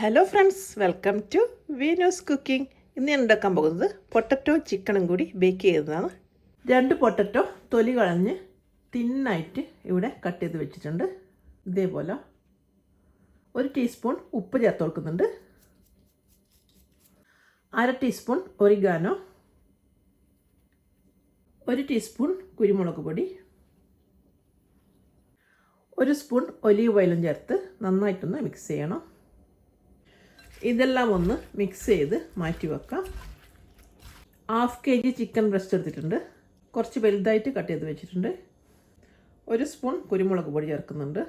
Hello friends welcome to Veeno's cooking ഇന്ന് ഞാൻ ഉണ്ടാക്കാൻ പോകുന്നത് പൊട്ടറ്റോ ചിക്കനും കൂടി ബേക്ക് ചെയ്തതാണ് രണ്ട് പൊട്ടറ്റോ തൊലി കളഞ്ഞ് തിന്നായിട്ട് ഇവിടെ കട്ട് ചെയ്ത് വെച്ചിട്ടുണ്ട്. ഇതേപോലെ ഒരു ടീസ്പൂൺ ഉപ്പ് ചേർത്ത് കൊടുക്കുന്നുണ്ട്. അര ടീസ്പൂൺ ഒരിഗാനോ ഒരു ടീസ്പൂൺ കുരുമുളക് പൊടി. ഒരു സ്പൂൺ ഒലീവ് ഓയിലും ചേർത്ത് നന്നായിട്ടൊന്ന് മിക്സ് ചെയ്യണം. ഇതെല്ലാം ഒന്ന് മിക്സ് ചെയ്ത് മാറ്റി വെക്കാം. Half K G chicken breast എടുത്തിട്ടുണ്ട്. കുറച്ച് വലുതായിട്ട് കട്ട് ചെയ്ത് വെച്ചിട്ടുണ്ട്. ഒരു സ്പൂൺ കുരുമുളക് പൊടി ചേർക്കുന്നുണ്ട്.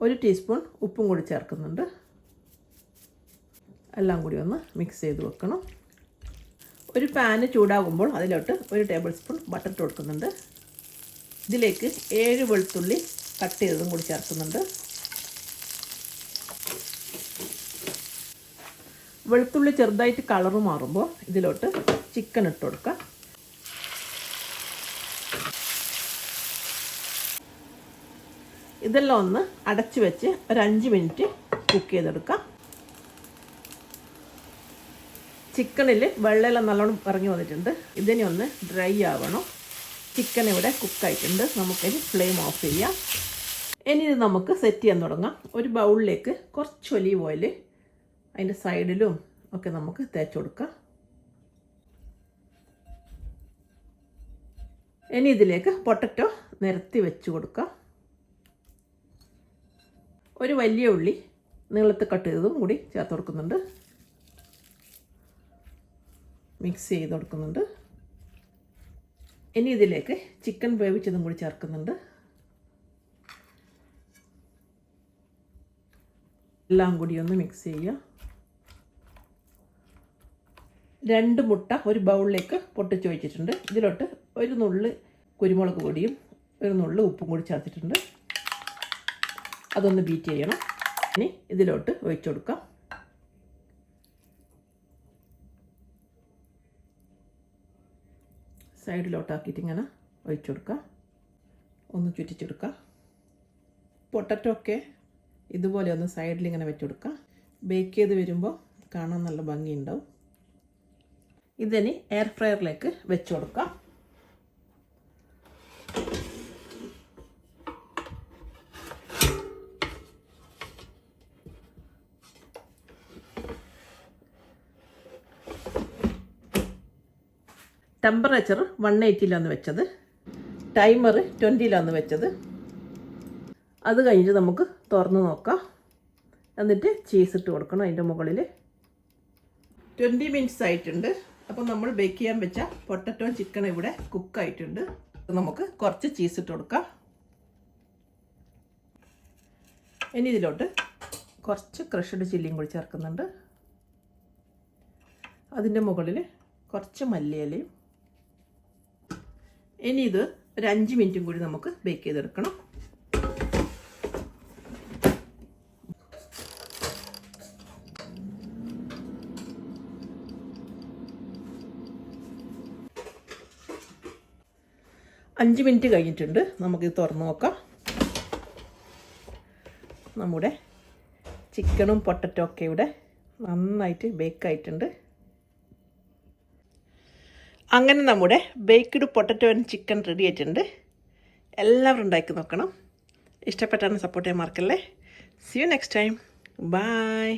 ഒരു ടീസ്പൂൺ ഉപ്പും കൂടി ചേർക്കുന്നുണ്ട്. എല്ലാം കൂടി ഒന്ന് മിക്സ് ചെയ്ത് വെക്കണം. ഒരു പാന് ചൂടാകുമ്പോൾ അതിലോട്ട് ഒരു ടേബിൾ സ്പൂൺ ബട്ടർ കൊടുക്കുന്നുണ്ട്. ഇതിലേക്ക് ഏഴ് വെളുത്തുള്ളി കട്ട് ചെയ്തതും കൂടി ചേർക്കുന്നുണ്ട്. വെളുത്തുള്ളി ചെറുതായിട്ട് കളർ മാറുമ്പോൾ ഇതിലോട്ട് ചിക്കൻ ഇട്ട് കൊടുക്കുക ഇതെല്ലാം ഒന്ന് അടച്ചു വെച്ച് ഒരു അഞ്ച് മിനിറ്റ് കുക്ക് ചെയ്തെടുക്കാം. ചിക്കനിൽ വെള്ളമെല്ലാം നല്ലോണം ഇറങ്ങി വന്നിട്ടുണ്ട്. ഇതിനെ ഒന്ന് ഡ്രൈ ആവണം. ചിക്കൻ ഇവിടെ കുക്കായിട്ടുണ്ട് നമുക്കിനി ഫ്ലെയിം ഓഫ് ചെയ്യാം. ഇനി ഇത് നമുക്ക് സെറ്റ് ചെയ്യാൻ തുടങ്ങാം. ഒരു ബൗളിലേക്ക് കുറച്ച് ഒലീവ് ഓയിൽ അതിന്റെ സൈഡിലും ഒക്കെ നമുക്ക് തേച്ച് കൊടുക്കാം. ഇനി ഇതിലേക്ക് പൊട്ടറ്റോ നിരത്തി വെച്ച് കൊടുക്കാം. ഒരു വലിയ ഉള്ളി നീളത്ത് കട്ട് ചെയ്തതും കൂടി ചേർത്ത് കൊടുക്കുന്നുണ്ട്. മിക്സ് ചെയ്ത് കൊടുക്കുന്നുണ്ട്. ഇനി ഇതിലേക്ക് ചിക്കൻ വേവിച്ചതും കൂടി ചേർക്കുന്നുണ്ട്. എല്ലാം കൂടി ഒന്ന് മിക്സ് ചെയ്യുക. രണ്ട് മുട്ട ഒരു ബൗളിലേക്ക് പൊട്ടിച്ച് വെച്ചിട്ടുണ്ട്. ഇതിലോട്ട് ഒരു നുള്ള് കുരുമുളക് പൊടിയും ഒരു നുള്ള് ഉപ്പും കൂടി ചേർത്തിട്ടുണ്ട്. അതൊന്ന് ബീറ്റ് ചെയ്യണം. ഇനി ഇതിലോട്ട് ഒഴിച്ചു കൊടുക്കാം. സൈഡിലോട്ടാക്കിയിട്ട് ഇങ്ങനെ ഒഴിച്ചു കൊടുക്കാം ഒന്ന് ചുറ്റിച്ചെടുക്കാം പൊട്ടറ്റോ ഒക്കെ ഇതുപോലെ ഒന്ന് സൈഡിൽ ഇങ്ങനെ വെച്ചു കൊടുക്കാം ബേക്ക് ചെയ്ത് വരുമ്പോൾ കാണാൻ നല്ല ഭംഗിയുണ്ടാവും. ഇതിനി എയർ ഫ്രയറിലേക്ക് വെച്ച് കൊടുക്കാം. ടെമ്പറേച്ചർ വൺ എയ്റ്റിയിലാണ് വെച്ചത്. ടൈമർ ട്വന്റിയിലാണ് വെച്ചത്. അത് കഴിഞ്ഞിട്ട് നമുക്ക് തുറന്ന് നോക്കാം. എന്നിട്ട് ചീസ് ഇട്ട് കൊടുക്കണം അതിന്റെ മുകളിൽ ട്വന്റി മിനിറ്റ്സ് ആയിട്ടുണ്ട്. അപ്പോൾ നമ്മൾ ബേക്ക് ചെയ്യാൻ വെച്ച പൊട്ടറ്റോ ചിക്കൻ ഇവിടെ കുക്കായിട്ടുണ്ട് നമുക്ക് കുറച്ച് ചീസ് ഇട്ട് കൊടുക്കാം. ഇനി ഇതിലോട്ട് കുറച്ച് ക്രഷഡ് ചില്ലിയും കൂടി ചേർക്കുന്നുണ്ട്. അതിന്റെ മുകളിൽ കുറച്ച് മല്ലിയിലയും. ഇനി ഇത് ഒരു അഞ്ച് മിനിറ്റും കൂടി നമുക്ക് ബേക്ക് ചെയ്തെടുക്കണം. അഞ്ച് മിനിറ്റ് കഴിഞ്ഞിട്ടുണ്ട്. നമുക്കിത് തുറന്ന് നോക്കാം. നമ്മുടെ ചിക്കനും പൊട്ടറ്റോ ഒക്കെ ഇവിടെ നന്നായിട്ട് ബേക്കായിട്ടുണ്ട് അങ്ങനെ നമ്മുടെ baked potato and chicken ready ആയിട്ടുണ്ട്. എല്ലാവരും ഉണ്ടാക്കി നോക്കണം. ഇഷ്ടപ്പെട്ടാണ് സപ്പോർട്ട് ചെയ്യാൻ മറക്കല്ലേ. See you next time bye